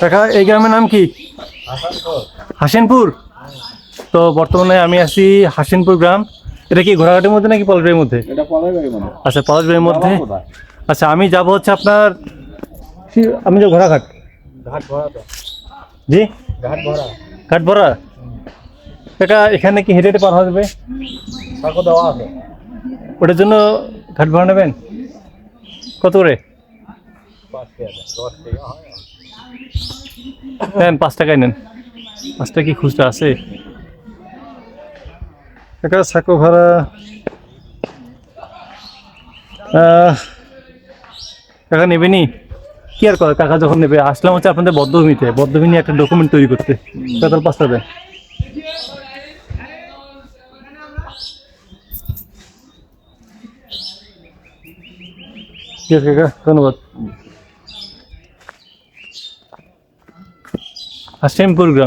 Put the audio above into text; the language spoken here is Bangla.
কাকা এই গ্রামের নাম কি? হাসিনপুর। তো বর্তমানে আমি আছি হাসিনপুর গ্রাম। এটা কি ঘোড়াঘাটের মধ্যে নাকি পলাশবাড়ির মধ্যে? এটা আচ্ছা পলাশবাড়ির মধ্যে? আচ্ছা আমি যাব হচ্ছে আপনার আমি যে ঘোড়াঘাট। ভরা জি? ঘাট ভরা। ভরা? কাকা এখানে কি হেঁটে হেঁটে পার হওয়া যাবে? ওটার জন্য ঘাট ভাড়া নেবেন? কত করে? হয় নেন পাঁচ টাকায় নেন। পাঁচ টাকা কি খুচরা আছে? কাকা সাঁকো ভাড়া। কাকা নেবেনি কি আর করে কাকা যখন নেবে আসলাম হচ্ছে আপনাদের বদ্ধভূমিতে। বদ্ধভূমি একটা ডকুমেন্ট তৈরি করতে। তাহলে পাঁচটা দেন। ঠিক আছে কাকা ধন্যবাদ। হাসিমপুর গ্রাম